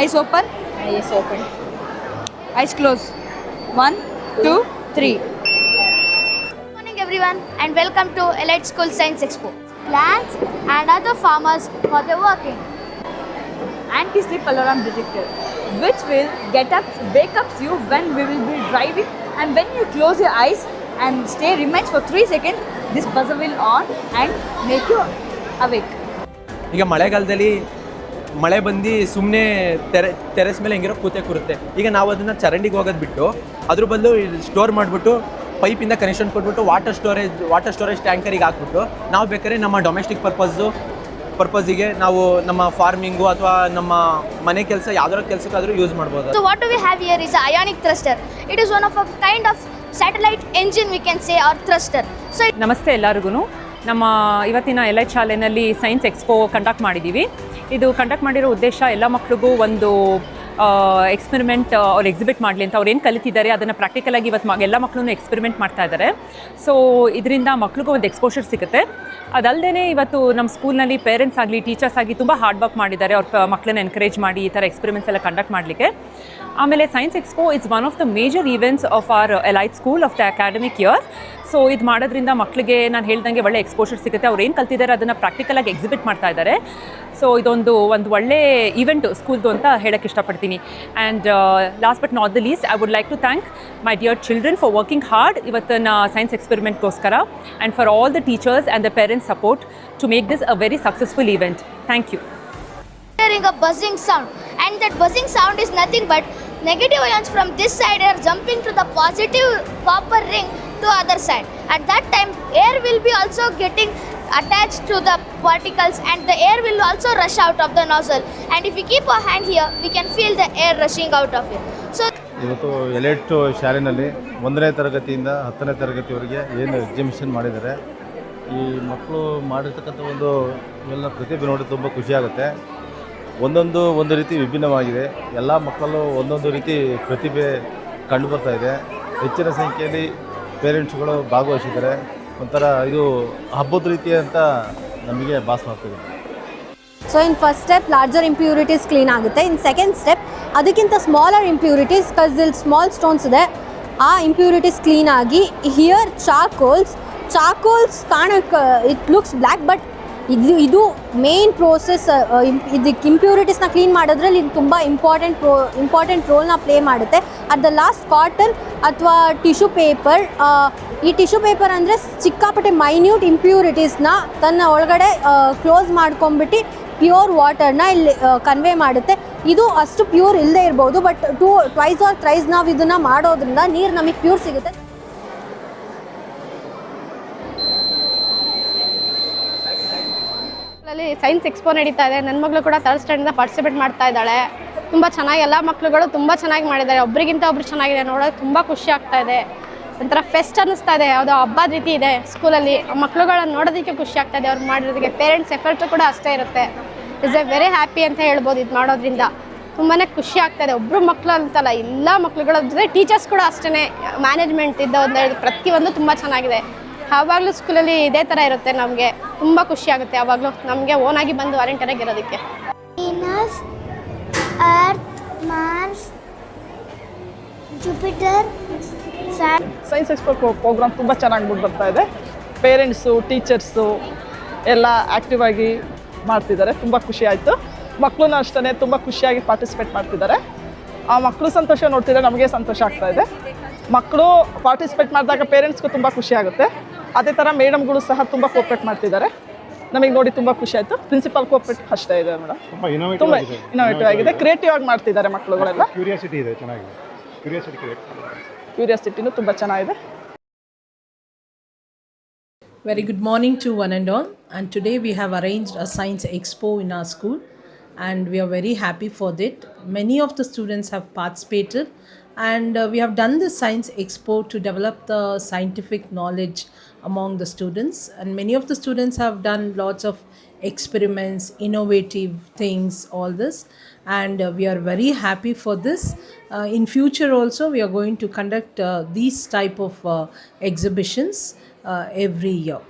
Eyes open. Eyes open. Eyes close. One, two, three. Good morning everyone and welcome to Elite School Science Expo. Plants and other farmers for the working. Anti-slip alarm detector, which will get up, wake up you when we will be driving, and when you close your eyes and stay remains for three seconds, this buzzer will on and make you awake. ಈಗ ಮಳೆಗಾಲದಲ್ಲಿ ಮಳೆ ಬಂದು ಸುಮ್ಮನೆ ತೆರೆ terrace ಮೇಲೆ ಹೆಂಗಿರೋ ಕೂತೆ ಕೂರುತ್ತೆ ಈಗ ನಾವು ಅದನ್ನು ಚರಂಡಿಗೆ ಹೋಗೋದು ಬಿಟ್ಟು ಅದ್ರ ಬದಲು ಸ್ಟೋರ್ ಮಾಡಿಬಿಟ್ಟು ಪೈಪಿಂದ ಕನೆಕ್ಷನ್ ಕೊಟ್ಬಿಟ್ಟು ವಾಟರ್ ಸ್ಟೋರೇಜ್ ವಾಟರ್ ಸ್ಟೋರೇಜ್ ಟ್ಯಾಂಕರಿಗೆ ಹಾಕ್ಬಿಟ್ಟು ನಾವು ಬೇಕಾದ್ರೆ ನಮ್ಮ ಡೊಮೆಸ್ಟಿಕ್ ಪರ್ಪಸ್ಸು ಪರ್ಪಸಿಗೆ ನಾವು ನಮ್ಮ ಫಾರ್ಮಿಂಗು ಅಥವಾ ನಮ್ಮ ಮನೆ ಕೆಲಸ ಯಾವ್ದಾರ ಕೆಲಸಕ್ಕಾದರೂ ಯೂಸ್ ಮಾಡ್ಬೋದು so what we we have here ionic thruster it thruster. One of one kind of satellite engine we engine we are say or thruster. So ನಮಸ್ತೆ ಎಲ್ಲರಿಗೂ ನಮ್ಮ ಇವತ್ತಿನ ಎಲ್ ಐ ಶಾಲೆಯಲ್ಲಿ ಸೈನ್ಸ್ ಎಕ್ಸ್ಪೋ ಕಂಡಕ್ಟ್ ಮಾಡಿದ್ದೀವಿ ಇದು conduct ಮಾಡಿರೋ ಉದ್ದೇಶ ಎಲ್ಲ ಮಕ್ಕಳಿಗೂ ಒಂದು ಎಕ್ಸ್ಪೆರಿಮೆಂಟ್ ಅವ್ರು ಎಕ್ಸಿಬಿಟ್ ಮಾಡಲಿ ಅಂತ ಅವ್ರು ಏನು ಕಲಿತಿದ್ದಾರೆ, ಅದನ್ನು ಪ್ರಾಕ್ಟಿಕಲಾಗಿ ಇವತ್ತು ಎಲ್ಲ ಮಕ್ಕಳನ್ನು ಎಕ್ಸ್ಪೆರಿಮೆಂಟ್ ಮಾಡ್ತಾ ಇದ್ದಾರೆ ಸೊ ಇದರಿಂದ ಮಕ್ಳಿಗೂ ಒಂದು ಎಕ್ಸ್ಪೋಷರ್ ಸಿಗುತ್ತೆ. ಅದಲ್ಲದೆ ಇವತ್ತು ನಮ್ಮ ಸ್ಕೂಲ್ನಲ್ಲಿ ಪೇರೆಂಟ್ಸ್ ಆಗಲಿ ಟೀಚರ್ಸ್ ಆಗಿ ತುಂಬ ಹಾರ್ಡ್ ವರ್ಕ್ ಮಾಡಿದ್ದಾರೆ. ಅವ್ರ ಮಕ್ಕಳನ್ನ ಎನ್ಕರೇಜ್ ಮಾಡಿ ಈ ಥರ ಎಕ್ಸ್ಪೆರಿಮೆಂಟ್ಸ್ ಎಲ್ಲ ಕಂಡಕ್ಟ್ ಮಾಡಲಿಕ್ಕೆ. ಆಮೇಲೆ science expo is one of the major events of our elite school of the academic year so ಇದು ಮಾಡೋದ್ರಿಂದ ಮಕ್ಕಳಿಗೆ ನಾನು ಹೇಳ್ದಂಗೆ ಒಳ್ಳೆ ಎಕ್ಸ್ಪೋಷರ್ ಸಿಗುತ್ತೆ. ಅವ್ರು ಏನು ಕಲ್ತಿದ್ದಾರೆ ಅದನ್ನು ಪ್ರಾಕ್ಟಿಕಲಾಗಿ ಎಕ್ಸಿಬಿಟ್ ಮಾಡ್ತಾ ಇದ್ದಾರೆ ಸೊ ಇದೊಂದು, ಒಂದು ಒಳ್ಳೆ ಈವೆಂಟು ಸ್ಕೂಲ್ದು ಅಂತ ಹೇಳೋಕ್ಕೆ ಇಷ್ಟಪಡ್ತೀನಿ. And last but not the least I would like to thank my dear children for working hard ಇವತ್ತಿನ science ಎಕ್ಸ್ಪೆರಿಮೆಂಟ್ಗೋಸ್ಕರ and for all the teachers and the parents support to make this a very successful event thank you hearing a buzzing sound and that buzzing sound is nothing but negative ions from this side are jumping to the positive copper ring to other side. At that time air will be also getting attached to the particles and the air will also rush out of the nozzle. And if we keep our hand here, we can feel the air rushing out of it. So ಇವತ್ತು ಎಲೆಟ್ ಶಾಲೆಯಲ್ಲಿ ಒಂದನೇ ತರಗತಿಯಿಂದ ಹತ್ತನೇ ತರಗತಿವರೆಗೆ ಏನು exhibition ಮಾಡಿದ್ದಾರೆ. ಈ ಮಕ್ಕಳು ಮಾಡಿರ್ತಕ್ಕಂಥ ಒಂದು ಇವೆಲ್ಲ ಪ್ರತಿಭೆ ನೋಡಿ ತುಂಬ ಖುಷಿಯಾಗುತ್ತೆ ಒಂದೊಂದು ಒಂದು ರೀತಿ ವಿಭಿನ್ನವಾಗಿದೆ. ಎಲ್ಲ ಮಕ್ಕಳು ಒಂದೊಂದು ರೀತಿ ಪ್ರತಿಭೆ ಕಂಡು ಬರ್ತಾ ಇದೆ. ಹೆಚ್ಚಿನ ಸಂಖ್ಯೆಯಲ್ಲಿ ಪೇರೆಂಟ್ಸ್ಗಳು ಭಾಗವಹಿಸಿದ್ದಾರೆ. ಒಂಥರ ಇದು ಹಬ್ಬದ ರೀತಿ ಅಂತ ನಮಗೆ ಭಾಸವಾಗ್ತದೆ so in first step larger impurities clean ಆಗುತ್ತೆ. ಇನ್ ಸೆಕೆಂಡ್ ಸ್ಟೆಪ್ ಅದಕ್ಕಿಂತ ಸ್ಮಾಲರ್ ಇಂಪ್ಯೂರಿಟೀಸ್ ಕಸ್ ಇಲ್ಲಿ ಸ್ಮಾಲ್ ಸ್ಟೋನ್ಸ್ ಇದೆ, ಆ ಇಂಪ್ಯೂರಿಟೀಸ್ ಕ್ಲೀನ್ ಆಗಿ ಹಿಯರ್ ಚಾಕೋಲ್ಸ್ ಚಾಕೋಲ್ಸ್ ಕಾಣಕ್ಕೆ ಇಟ್ ಲುಕ್ಸ್ ಬ್ಲ್ಯಾಕ್ ಬಟ್ ಇದು ಇದು ಮೇನ್ ಪ್ರೋಸೆಸ್ ಇದಕ್ಕೆ ಇಂಪ್ಯೂರಿಟೀಸ್ನ ಕ್ಲೀನ್ ಮಾಡೋದ್ರಲ್ಲಿ ಇದು ತುಂಬ ಇಂಪಾರ್ಟೆಂಟ್ ಪ್ರೋ ಇಂಪಾರ್ಟೆಂಟ್ ರೋಲ್ನ ಪ್ಲೇ ಮಾಡುತ್ತೆ. ಅಟ್ ದ ಲಾಸ್ಟ್ ಕಾಟನ್ ಅಥವಾ ಟಿಶ್ಯೂ ಪೇಪರ್ ಈ ಟಿಶ್ಯೂ ಪೇಪರ್ ಅಂದರೆ ಸಿಕ್ಕಾಪಟ್ಟೆ ಮೈನ್ಯೂಟ್ ಇಂಪ್ಯೂರಿಟೀಸ್ನ ತನ್ನ ಒಳಗಡೆ ಕ್ಲೋಸ್ ಮಾಡ್ಕೊಂಬಿಟ್ಟು ಪ್ಯೂರ್ ವಾಟರ್ನ ಇಲ್ಲಿ ಕನ್ವೆ ಮಾಡುತ್ತೆ. ಇದು ಅಷ್ಟು ಪ್ಯೂರ್ ಇಲ್ಲದೆ ಇರ್ಬೋದು but two twice or thrice ನಾವು ಇದನ್ನು ಮಾಡೋದ್ರಿಂದ ನೀರು ನಮಗೆ ಪ್ಯೂರ್ ಸಿಗುತ್ತೆ. ಸೈನ್ಸ್ ಎಕ್ಸ್ಪೋ ನಡೀತಾ ಇದೆ. ನನ್ನ ಮಗಳು ಕೂಡ ಥರ್ಡ್ ಸ್ಟ್ಯಾಂಡಿಂದ ಪಾರ್ಟಿಸಿಪೇಟ್ ಮಾಡ್ತಾ ಇದ್ದಾಳೆ. ತುಂಬ ಚೆನ್ನಾಗಿ ಎಲ್ಲ ಮಕ್ಳುಗಳು ತುಂಬ ಚೆನ್ನಾಗಿ ಮಾಡಿದ್ದಾರೆ. ಒಬ್ರಿಗಿಂತ ಒಬ್ರು ಚೆನ್ನಾಗಿದೆ ನೋಡೋದು ತುಂಬ ಖುಷಿ ಆಗ್ತಾ ಇದೆ. ಒಂಥರ ಫೆಸ್ಟ್ ಅನ್ನಿಸ್ತಾ ಇದೆ. ಯಾವುದೋ ಹಬ್ಬದ ರೀತಿ ಇದೆ ಸ್ಕೂಲಲ್ಲಿ ಮಕ್ಳುಗಳನ್ನ ನೋಡೋದಕ್ಕೆ ಖುಷಿ ಆಗ್ತಾ ಇದೆ. ಅವ್ರು ಮಾಡಿರೋದಕ್ಕೆ ಪೇರೆಂಟ್ಸ್ ಎಫರ್ಟು ಕೂಡ ಅಷ್ಟೇ ಇರುತ್ತೆ. ಇಸ್ ಎ ವೆರಿ ಹ್ಯಾಪಿ ಅಂತ ಹೇಳ್ಬೋದು ಇದು ಮಾಡೋದ್ರಿಂದ. ತುಂಬಾ ಖುಷಿ ಆಗ್ತಾ ಇದೆ. ಒಬ್ಬರು ಮಕ್ಕಳು ಅಂತಲ್ಲ, ಎಲ್ಲ ಮಕ್ಳುಗಳ ಜೊತೆ ಟೀಚರ್ಸ್ ಕೂಡ ಅಷ್ಟೇ ಮ್ಯಾನೇಜ್ಮೆಂಟ್ ಇದ್ದ ಒಂದು ಪ್ರತಿಯೊಂದು ತುಂಬ ಚೆನ್ನಾಗಿದೆ. ಯಾವಾಗಲೂ ಸ್ಕೂಲಲ್ಲಿ ಇದೇ ಥರ ಇರುತ್ತೆ ನಮಗೆ ತುಂಬ ಖುಷಿ ಆಗುತ್ತೆ ಆವಾಗಲೂ. ನಮಗೆ ಓನಾಗಿ ಬಂದು ವಾಲಂಟಿಯರ್ ಆಗಿರೋದಕ್ಕೆ Venus, Earth, Mars, Jupiter, Saturn. Science expo programme ತುಂಬ ಚೆನ್ನಾಗಿ ಬರ್ತಾ ಇದೆ. ಪೇರೆಂಟ್ಸು ಟೀಚರ್ಸು ಎಲ್ಲ ಆ್ಯಕ್ಟಿವ್ ಆಗಿ ಮಾಡ್ತಿದ್ದಾರೆ. ತುಂಬ ಖುಷಿ ಆಯಿತು. ಮಕ್ಕಳು ಅಷ್ಟೇ ತುಂಬ ಖುಷಿಯಾಗಿ ಪಾರ್ಟಿಸಿಪೇಟ್ ಮಾಡ್ತಿದ್ದಾರೆ. ಆ ಮಕ್ಕಳು ಸಂತೋಷ ನೋಡ್ತಿದ್ರೆ ನಮಗೆ ಸಂತೋಷ ಆಗ್ತಾ ಇದೆ. ಮಕ್ಕಳು ಪಾರ್ಟಿಸಿಪೇಟ್ ಮಾಡಿದಾಗ ಪೇರೆಂಟ್ಸ್ಗೂ ತುಂಬ ಖುಷಿ ಆಗುತ್ತೆ. ಅದೇ ಥರ ಮೇಡಮ್ಗಳು ಸಹ ತುಂಬ ಕೋಪ್ರೇಟ್ ಮಾಡ್ತಿದ್ದಾರೆ ನಮಗೆ ನೋಡಿ ತುಂಬ ಖುಷಿ ಆಯಿತು ಪ್ರಿನ್ಸಿಪಲ್ ಕೋಪ್ರೇಟ್ ಅಷ್ಟೇ ಇದೆ ಮೇಡಮ್ ತುಂಬ ಇನೋವೇಟಿವ್ ಆಗಿದೆ ಕ್ರಿಯೇಟಿವ್ ಆಗಿ ಮಾಡ್ತಿದ್ದಾರೆ ಮಕ್ಕಳುಗಳೆಲ್ಲ ಕ್ಯೂರಿಯಾಸಿಟಿ ಇದೆ ಚೆನ್ನಾಗಿದೆ ಕ್ಯೂರಿಯಾಸಿಟಿ ಕ್ಯೂರಿಯಾಸಿಟಿನೂ ತುಂಬ ಚೆನ್ನಾಗಿದೆ Very good morning to one and all. And today we have arranged a science expo in our school, and we are very happy for that. Many of the students have participated, and uh, we have done the science expo to develop the scientific knowledge among the students. And many of the students have done lots of experiments, innovative things, all this. And uh, we are very happy for this. Uh, in future also, we are going to conduct uh, these type of uh, exhibitions uh, every year.